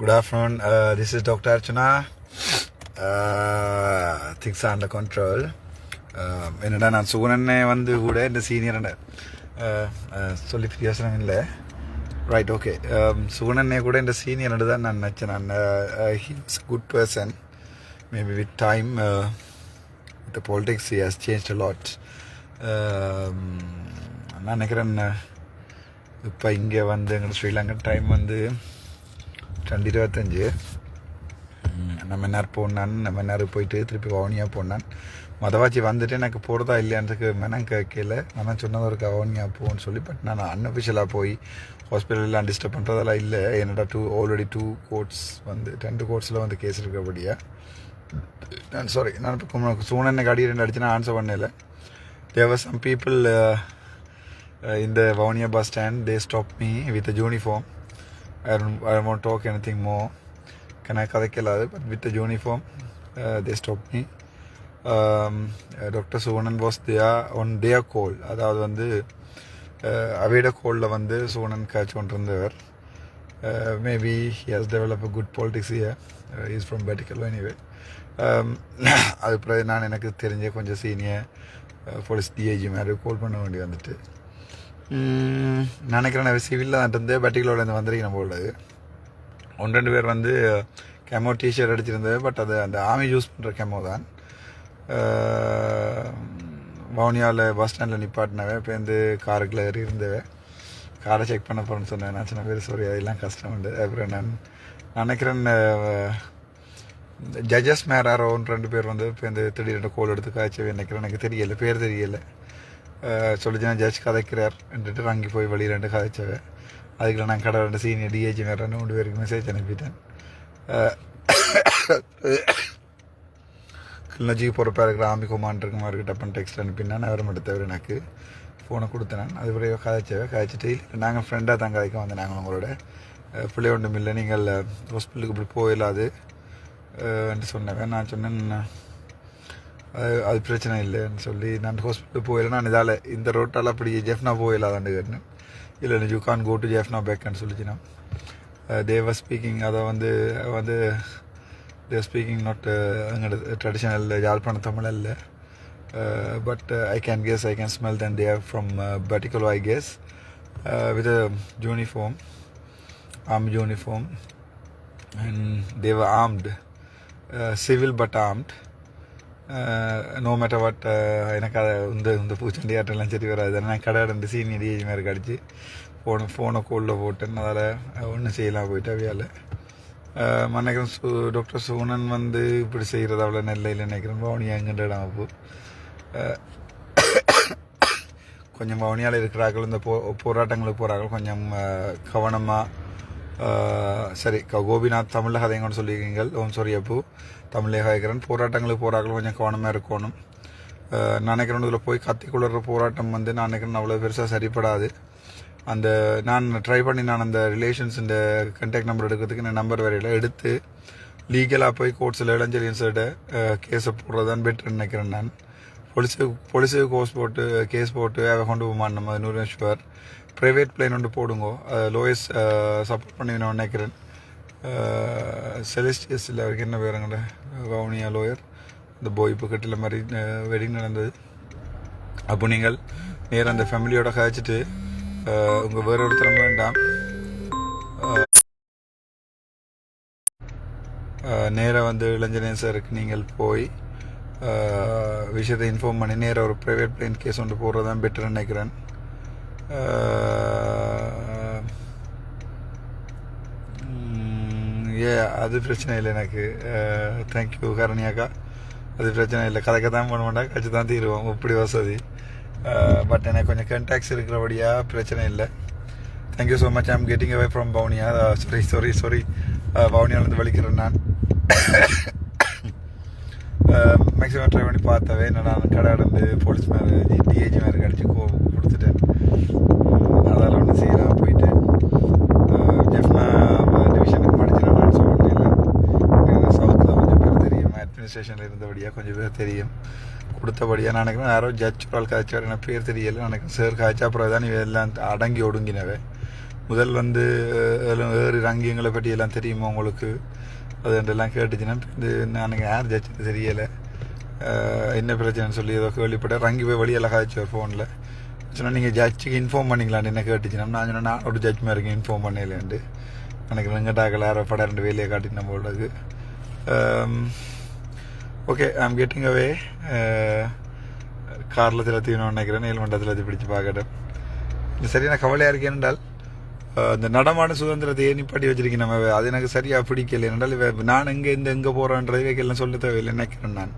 Good afternoon. Uh, this is Dr. Archana. Uh, things are under control. Um, என்னடா நான் சுகுணனே வந்து கூட இந்த சீனியர்ட uh, uh, சொல்லி பிரயோசனம் இல்லை ரைட் ஓகே சுகுணனே கூட இந்த சீனியர்டு தான் நான் நினச்சேன் நான் he's good person maybe with time the politics has change lot நான் நினைக்கிறேன் uh, இப்போ இங்கே வந்து எங்களோட ஸ்ரீலங்கா டைம் வந்து ரெண்டு இருபத்தஞ்சு. நம்ம நேரம் போனான் நம்ம நேரம் போயிட்டு திருப்பி வவுனியா போனான். மதவாச்சி வந்துட்டு எனக்கு போகிறதா இல்லையான்றதுக்கு மெனம் கேட்கல. ஆனால் சொன்னது ஒரு வவுனியா போன்னு சொல்லி பட் நான் அன்அஃபிஷியலாக போய் ஹாஸ்பிட்டலெலாம் டிஸ்டர்ப் பண்ணுறதெல்லாம் இல்லை. என்னடா டூ ஆல்ரெடி டூ கோர்ட்ஸ் வந்து ரெண்டு கோர்ட்ஸில் வந்து கேஸ் இருக்கபடியா நான் சாரி நான் இப்போ சூனனை கடி ரெண்டு அடிச்சு நான் ஆன்சர் பண்ணல தேவர் சம் பீப்புள் இந்த Vavuniya bus stand they stop me with with uniform. I don't, I don't want to talk anything more. கதைக்கலாது but with the uniform, uh, they doctor Suvanan Um, uh, Dr. Suvanan was அதாவது வந்து uh, அவையோட கோலில் வந்து சுவனன் காய்ச்சி கொண்டிருந்தவர் maybe he has develop a good politics year is from பெட்டிக்கல் anyway அது பிறகு நான் எனக்கு தெரிஞ்ச கொஞ்சம் சீனியர் போலீஸ் டிஐஜி மாதிரி கோல் பண்ண வேண்டி வந்துட்டு. நினைக்கிறேன் சிவிலில் இருந்து பெட்டிகளோட இருந்து நம்ம உள்ளது ஒன்று ரெண்டு பேர் வந்து கெமோ டிஷர்ட் அடிச்சிருந்தது. பட் அது அந்த ஆமி யூஸ் பண்ணுற கெமோ தான். வவுனியாவில் பஸ் ஸ்டாண்டில் நிப்பாட்டினவே இப்போ வந்து காருக்குள்ள ஏறி இருந்தவே காரை செக் பண்ண போகிறேன்னு சொன்னேன். நான் சின்ன பேர் சாரி அதெல்லாம் கஷ்டம் உண்டு. அப்புறம் நான் நினைக்கிறேன் ஜட்ஜஸ் மேராரோ ஒன்று ரெண்டு பேர் வந்து இப்போ இந்த திடீர்னு கோல் எடுத்து காய்ச்சவே நினைக்கிறேன். எனக்கு தெரியல பேர் தெரியலை. சொல்லிச்சுனா ஜட்ஜ் கதைக்கிறார் என்றுட்டு அங்கே போய் வழியில் ரெண்டு கதைச்சவ. அதுக்குள்ள நான் கடை ரெண்டு சீனியர் டிஏஜி வேறு ரெண்டு மூணு பேருக்கு மெசேஜ் அனுப்பிட்டேன். கிளிநொச்சிக்கு போகிறப்ப இருக்கிற ஆமி குமான் இருக்க மாதிரி டப்பன் டெக்ஸ்ட் அனுப்பினான் அவர் மட்டும் தவிர எனக்கு ஃபோனை கொடுத்தேன் அதுபடி அது கதைச்சவ கதைச்சிட்டு நாங்கள் ஃப்ரெண்டாக தான் கதைக்க வந்தேன் நாங்கள் உங்களோட. பிள்ளை ஒன்றும் இல்லை நீங்கள் ஹாஸ்பிட்டலுக்கு இப்படி போயிடலாது என்று சொன்னவன் நான் சொன்னேன் அது அது பிரச்சனை இல்லைன்னு சொல்லி நான் ஹாஸ்பிட்டல் போயிடல நான் இதால் இந்த ரோட்டால் அப்படி ஜெஃப்னா போயிடலாதாண்டு கேட்டேன் இல்லை you can go to Jaffna பேக்குன்னு சொல்லிச்சுன்னா தேவர் ஸ்பீக்கிங் அதை வந்து வந்து தேர் ஸ்பீக்கிங் நாட் எங்களோட ட்ரெடிஷனல் யாழ்ப்பாண தமிழ் இல்லை but I can guess I can smell then there from particular I guess with uniform um uniform and they were civil but civil. No matter what எனக்கு அதை இந்த இந்த பூச்சண்டி ஆட்டெல்லாம் சரி வராது நான் கடை ரெண்டு சீனி ஏஜ் மாதிரி கடிச்சு ஃபோனை ஃபோனை கோலில் போட்டேன். அதால் ஒன்றும் செய்யலாம் போயிட்டு அவையால். மன்னிக்கிறேன் சு டாக்டர் சூனன் வந்து இப்படி செய்கிறது அவ்வளோ நெல்லையில் நினைக்கிறேன். பவுனியா எங்கிட்ட இடம் அப்போ. கொஞ்சம் பவுனியால் இருக்கிறார்கள். இந்த போ போராட்டங்களுக்கு போகிறார்கள் கொஞ்சம் கவனமாக சரி க- கோபிநாத் தமிழில் கதைங்கன்னு சொல்லியிருக்கீங்கள் ஓம் சாரி அப்பு தமிழே கதைக்கிறேன் போராட்டங்களுக்கு போராட்டம் கொஞ்சம் கவனமாக இருக்கணும். நான் நினைக்கிறேன் இதில் போய் கத்தி போராட்டம் வந்து நான் நினைக்கிறேன் அவ்வளோ பெருசாக சரிப்படாது. அந்த நான் ட்ரை பண்ணி நான் அந்த ரிலேஷன்ஸ் இந்த கண்டாக்ட் நம்பர் எடுக்கிறதுக்கு நான் நம்பர் வரையில் எடுத்து லீகலாக போய் கோர்ட்ஸில் இளஞ்சலியன்ஸோட கேஸை போடுறது தான் பெட்டர்னு நினைக்கிறேன் நான். போலீஸு போலீஸு கோர்ஸ் போட்டு கேஸ் போட்டு அதை கொண்டு போமான் நம்ம நூறு ப்ரைவேட் பிளேன் ஒன்று போடுங்க. லோயஸ்ட் சப்போர்ட் பண்ணி நான் நினைக்கிறேன். செலிஸ்டியஸில் அவருக்கு என்ன பேருங்கட வவுனியா லோயர் இந்த போய் இப்போ கட்டில மாதிரி வெட்டிங் நடந்தது. அப்போ நீங்கள் நேராக அந்த ஃபேமிலியோட கழிச்சிட்டு உங்கள் வேறு ஒருத்தரம் வேண்டாம். நேராக வந்து இளைஞனே சாருக்கு நீங்கள் போய் விஷயத்தை இன்ஃபார்ம் பண்ணி நேராக ஒரு ப்ரைவேட் பிளேன் கேஸ் ஒன்று போடுறது தான் பெட்டர்னு நினைக்கிறேன். ஏ அது பிரச்சனை இல்லை எனக்கு. தேங்க்யூ கரணியாக்கா அது பிரச்சனை இல்லை. கதைக்க தான் பண்ண மாட்டா கட்சி தான் தீருவோம். இப்படி வசதி. பட் எனக்கு கொஞ்சம் கண்டாக்ட்ஸ் இருக்கிறபடியா பிரச்சனை இல்லை. Thank you so much I'm getting away from Vavuniya sorry sorry sorry பவுனியாலேருந்து வலிக்கிறேன் நான். மேக்ஸிமம் ட்ரை பண்ணி பார்த்தவே நான் கடை இருந்து போலீஸ் மேலே டிஏஜி மேலே கடிச்சு கோவம் கொடுத்துட்டேன் அதால் ஒன்று செய்யலாம் போயிட்டு ஜெஃப்னா டிவிஷனுக்கு படிச்சுனா நான் சொன்னேன் இல்லை சவுத்தில் கொஞ்சம் பேர் தெரியும் அட்மினிஸ்ட்ரேஷனில் கொஞ்சம் பேர் தெரியும். கொடுத்தபடியாக நான் நினைக்கிறேன். யாரோ ஜட்ஜ் ஒரு ஆள் காய்ச்சார். எனக்கு பேர் தெரியல. நினைக்கிறேன் சார் காய்ச்சா அப்புறம் தான் நீ எல்லாம் அடங்கி ஒடுங்கினவே. முதல் வந்து எல்லாம் ஏறு ரங்கியங்களை பற்றி எல்லாம் தெரியுமா உங்களுக்கு? அது எல்லாம் கேட்டுச்சுன்னா இது நானுங்க யார் ஜட்ஜு தெரியலை. என்ன பிரச்சனைன்னு சொல்லி ஏதோ கேள்விப்பட்டேன். ரங்கி போய் வழியெல்லாம் காய்ச்சுவார் ஃபோனில் சொன்னால் நீங்கள் ஜட்ஜுக்கு இன்ஃபார்ம் பண்ணிக்கலான்னு என்ன கேட்டுச்சுன்னா நான் சொன்னேன் நான் ஒரு ஜட்ஜ் மாதிரி இன்ஃபார்ம் பண்ணலேன்ட்டு எனக்கு வெங்கடாக்கள் யாரோ படம் ரெண்டு வேலையை காட்டின போடுறது ஓகே ஐம் கெட்டிங் அவே காரில் திலத்தின்னு நினைக்கிறேன் நீலமண்டலத்தை பிடிச்சு பார்க்கட்டும். இது சரியான கவலையாக இருக்கு என்றால் இந்த நடமான சுதந்திரத்தை ஏன் நிப்பாட்டி வச்சிருக்கேன் நம்ம? அது எனக்கு சரியாக பிடிக்கல. என்றால் நான் எங்கே இந்த எங்கே போகிறேன்றது இவைக்கெல்லாம் சொல்ல தேவையில்லை. நினைக்கிறேன் நான்?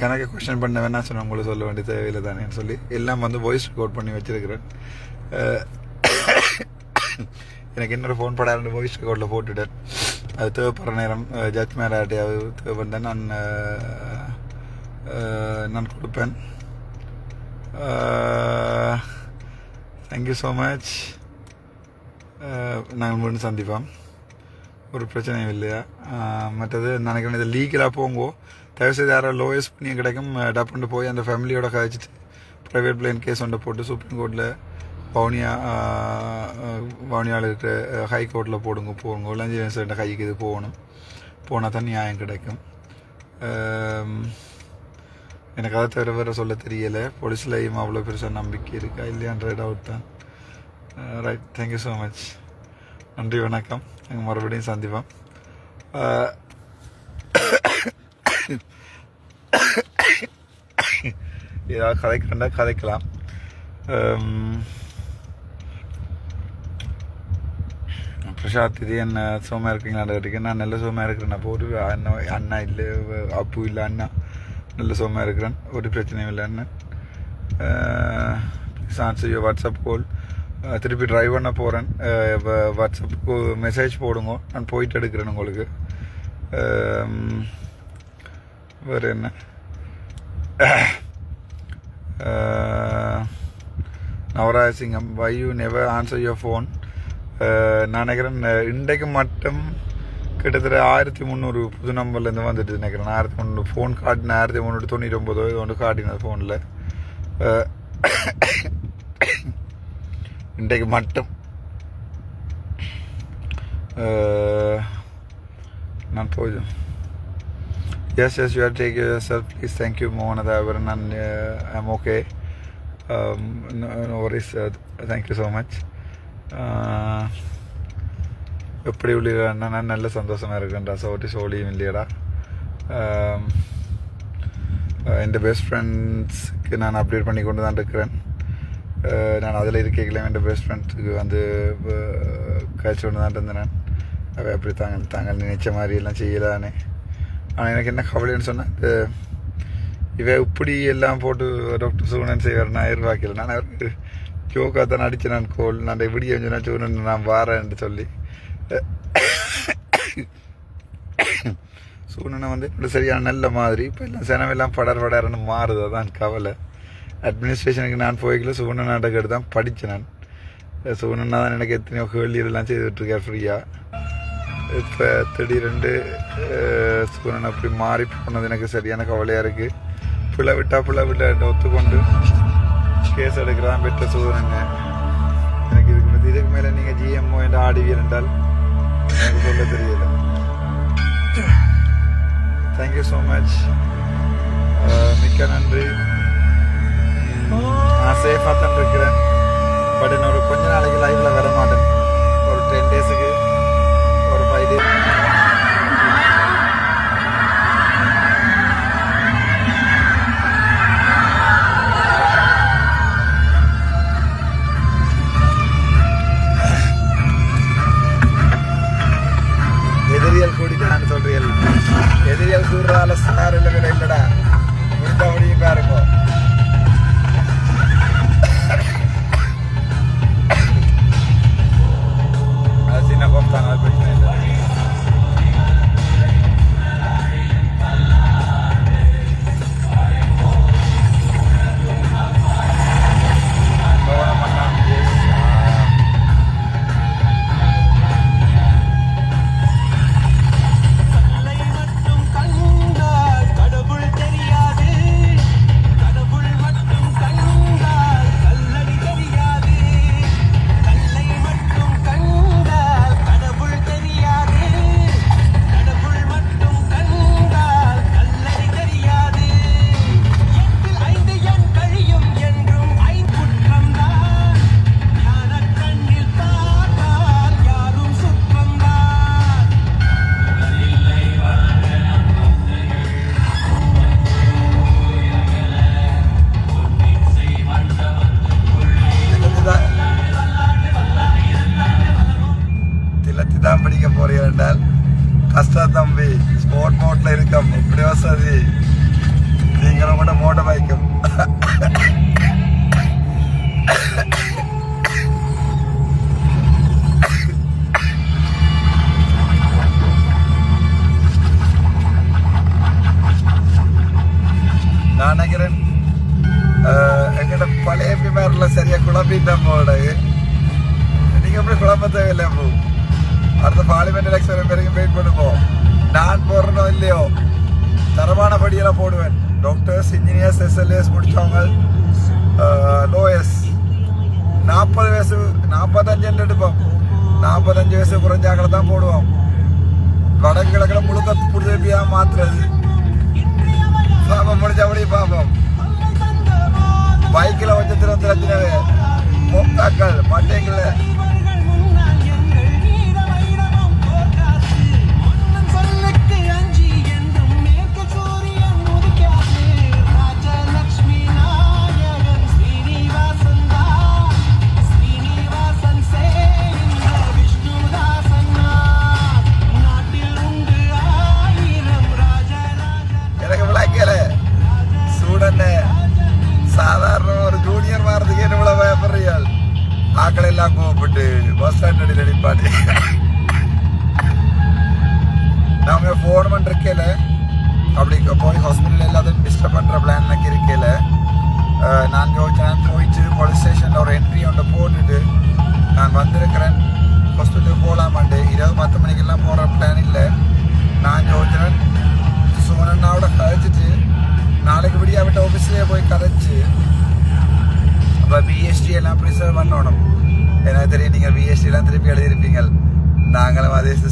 கணக்கை கணக்கு பண்ண வேணா சொன்ன உங்களுக்கு சொல்ல வேண்டிய தேவையில்லை தானேன்னு சொல்லி எல்லாம் வந்து வாய்ஸ் ரெக்கார்ட் பண்ணி வச்சிருக்கிறேன். எனக்கு இன்னொரு ஃபோன் படம் வாய்ஸ் ரெக்கார்டில் போட்டுட்டேன். அது தேவைப்படுற நேரம் ஜட்ஜ் மேலாட்டையாவது தேவைப்பட்டால் நான் நான் கொடுப்பேன் தேங்க்யூ ஸோ மச் நாங்கள் மீண்டும் சந்திப்போம் ஒரு பிரச்சனையும் இல்லையா மற்றது நினைக்கிறேன் இது லீகலாக போங்கோ தயவுசெய்து யாரோ லோயஸ்ட் பண்ணி கிடைக்கும் டப்புண்டு போய் அந்த ஃபேமிலியோட கழிச்சிட்டு ப்ரைவேட் பிளேன் கேஸ் ஒன்றை போட்டு சுப்ரீம் கோர்ட்டில் வவுனியா வவுனியாவில் இருக்கிற ஹை கோர்ட்டில் போடுங்க போடுங்க. இளஞ்சி கைக்கு இது போகணும். போனால் தான் நியாயம் கிடைக்கும். எனக்கு அதை தவிர வேறு சொல்ல தெரியலை. போலீஸ்லையும் அவ்வளோ பெருசாக நம்பிக்கை இருக்கா இல்லையான்ற டவுட் தான். Right thank you so much நன்றி வணக்கம். நாங்கள் மறுபடியும் சந்திப்போம். ஏதாவது கதைக்கிறண்டா கதைக்கலாம். அம், இது என்ன சோமா இருக்கீங்களான்னு கேட்டிருக்கேன். நான் நல்ல சோமா இருக்கிறேன். அப்போ ஒரு அண்ணா அண்ணா இல்லை அப்பு இல்லை அண்ணா. நல்ல சோமா இருக்கிறேன். ஒரு பிரச்சனையும் இல்லை அண்ணன் please answer you WhatsApp call திருப்பி ட்ரைவ் பண்ண போகிறேன் வாட்ஸ்அப்புக்கு மெசேஜ் போடுங்க. நான் போயிட்டு எடுக்கிறேன் உங்களுக்கு. வேறு என்ன? Navarajasingam why you never answer your phone நான் நினைக்கிறேன் அஹ், இன்றைக்கு மட்டும் கிட்டத்தட்ட ஆயிரத்தி முந்நூறு புது நம்பர்லேருந்து வந்துட்டு நினைக்கிறேன் ஆயிரத்தி முந்நூறு ஃபோன் காட்டின ஆயிரத்தி முந்நூற்றி தொண்ணூற்றி ஒம்பதோ இது ஒன்று காட்டினது ஃபோனில் இன்றைக்கு மட்டும் அஹ், நான் போய் Yes, yes, you are taking yourself. Please, thank you, Mohanada. Avaran. Uh, I'm okay. Um, no, no worries. Uh, எப்படி உள்ளீங்கன்னா நான் நல்ல சந்தோஷமாக இருக்கேன்டா சோட்டி சோழியும் இல்லையடா Um, uh, എൻ്റെ பெஸ்ட் ஃப்ரெண்ட்ஸ்க்கு நான் அப்டேட் பண்ணி கொண்டு தான் இருக்கிறேன் Uh, நான் அதில் இருக்கைகளே என் பெஸ்ட் ஃப்ரெண்ட்ஸுக்கு வந்து கழிச்சு கொண்டு தான் இருந்தேன் நான் அவை அப்படி தாங்கள் தாங்கள் நினைச்ச மாதிரி எல்லாம் செய்யலானே ஆனால் எனக்கு என்ன கவலைன்னு சொன்னால் இவ இப்படி எல்லாம் போட்டு டாக்டர் சூனன் செய்வார் நான் எதிர்பார்க்கல நான் அவருக்கு ஜோக்காக தான் அடிச்சு நான் கோல் நான் இப்படி சொன்னா சொன்ன நான் வாரேன்ட்டு சொல்லி சூழ்நிலை வந்து இப்படி சரியான நல்ல மாதிரி இப்போ எல்லாம் செனவெல்லாம் படர் படர்னு மாறுது அதான் கவலை அட்மினிஸ்ட்ரேஷனுக்கு நான் போய்க்கல சூழ்நிலை நாடகம் தான் படித்தேன் நான் சூழ்நிலை தான் எனக்கு எத்தனையோ கேள்வி இதெல்லாம் செய்துட்ருக்கேன் ஃப்ரீயாக இப்போ திடீரெண்டு சூழ்நிலை அப்படி மாறி போனது எனக்கு சரியான கவலையாக இருக்குது பிள்ளை விட்டா பிள்ளை விட்ட ஒத்துக்கொண்டு கேஸ் எடுக்கிறான் பெற்ற சூரன் எனக்கு இதுக்கு மேல- இதுக்கு மேலே நீங்கள் ஜிஎம்ஓ என்று ஆடுவீர் என்றால் எனக்கு சொல்ல தெரியல. தேங்க்யூ ஸோ மச் மிக்க நன்றி. நான் சேஃபாக தான் இருக்கிறேன். பட் இன்னொரு கொஞ்ச நாளைக்கு லைஃப்பில் வர மாட்டேன் ஒரு டென் டேஸுக்கு ஸ்போர்ட் மோட்ல இருக்கோம் இப்படி வசதி நீங்களும் கூட மோட்டர் பைக்கும் நான் நினைக்கிறேன் ஆஹ், எங்கட பழைய பிமாரில் சரியா குழம்பிட்டோம் போட நீங்க எப்படி குழம்ப தேவையில்லை அப்போ அடுத்த பார்லிமெண்ட் எலெக்ஷன் வரைக்கும் வெயிட் பண்ணுவோம் நான் போடுறனோ இல்லையோ? தரமான படியெல்லாம் போடுவேன். டாக்டர்ஸ் இன்ஜினியர்ஸ் எஸ்எல்ஏஎஸ் முடிச்சவங்க லோஎஸ் நாற்பது வயசு நாற்பத்தஞ்சு எடுப்போம்? நாற்பத்தஞ்சு வயசு குறைஞ்சாக்களை தான் போடுவோம். வடக்கு கிழக்கில் முழுக்க புதுப்பியாக மாத்துறது. பாப்போம் முடிஞ்ச அப்படியே பாப்போம். பைக்கில் வச்சு திரும்ப ரத்தினவே மட்டைங்களை பஸ் ஸ்டாண்ட்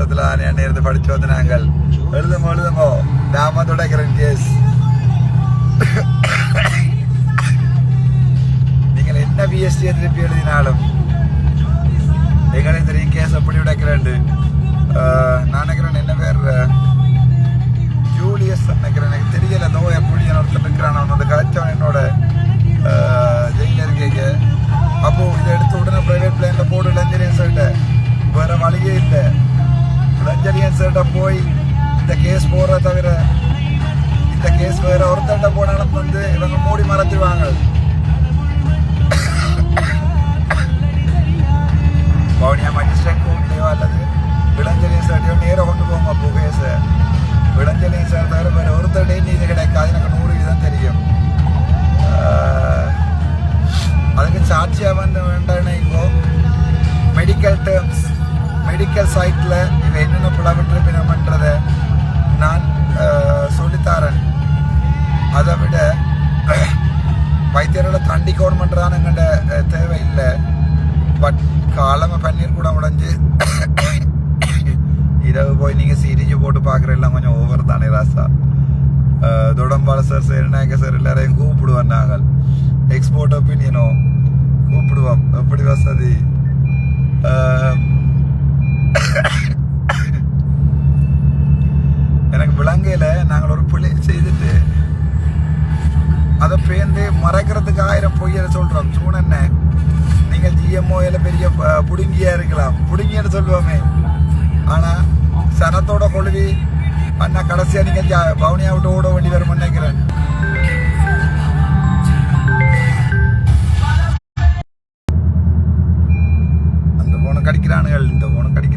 வருஷத்துல தானே இருந்து படிச்சு வந்து நாங்கள் எழுதுமோ எழுதுமோ நாம தொடக்கிறேன் கேஸ் நீங்கள் என்ன பிஎஸ்டி திருப்பி எழுதினாலும் எங்களுக்கு தெரியும் கேஸ் அப்படி உடைக்கிறேன் நான் நினைக்கிறேன் என்ன பேர் ஜூலியஸ் நினைக்கிறேன். எனக்கு தெரியல நோய் எப்படி ஒருத்தர் இருக்கிறான். அவன் வந்து கதைச்சவன் என்னோட ஜெயில இருக்கீங்க. அப்போ இதை எடுத்து உடனே ப்ரைவேட் பிளேனில் போடு லஞ்சரியன் சர்ட்ட வேறு வழியே இல்லை. லஞ்சரியன் சர்ட்ட போய் இந்த கேஸ் போடுற தவிர இந்த கேஸ் வேற ஒருத்தர்ட்ட போனாலும் வந்து இவங்க மூடி மறைச்சிருவாங்க வைத்தியர்களை தான் பண்ணுறதான எங்கள்ட தேவை இல்லை பட் காலமாக பன்னீர் கூட உடஞ்சி இரவு போய் நீங்கள் சீரிஜ் போட்டு பார்க்குற எல்லாம் கொஞ்சம் ஓவர் தானே ராசா. அஹ் தொடம்பால சார் சேரநாயக்க சார் எல்லாரையும் கூப்பிடுவோம் நாங்கள். எக்ஸ்போர்ட் ஒப்பீனியனோ கூப்பிடுவோம். எப்படி வசதி? எனக்கு விலங்கையில் நாங்கள் ஒரு பிள்ளை செய்துட்டு அதை பேர்ந்து மறைக்கிறதுக்கு ஆயிரம் பொய்யை சொல்கிறோம் சூனண்ண நீங்கள் ஜிஎம்ஓல பெரிய புடுங்கியாக இருக்கலாம். புடுங்கின்னு சொல்லுவோமே. ஆனால் சனத்தோட கொழுவி அண்ணா கடைசியாக நீங்கள் ஜா- பவுனியா விட்டு ஓட வேண்டி வரும் நினைக்கிறேன். அந்த போன கடிக்கிறானுகள். இந்த போன கடி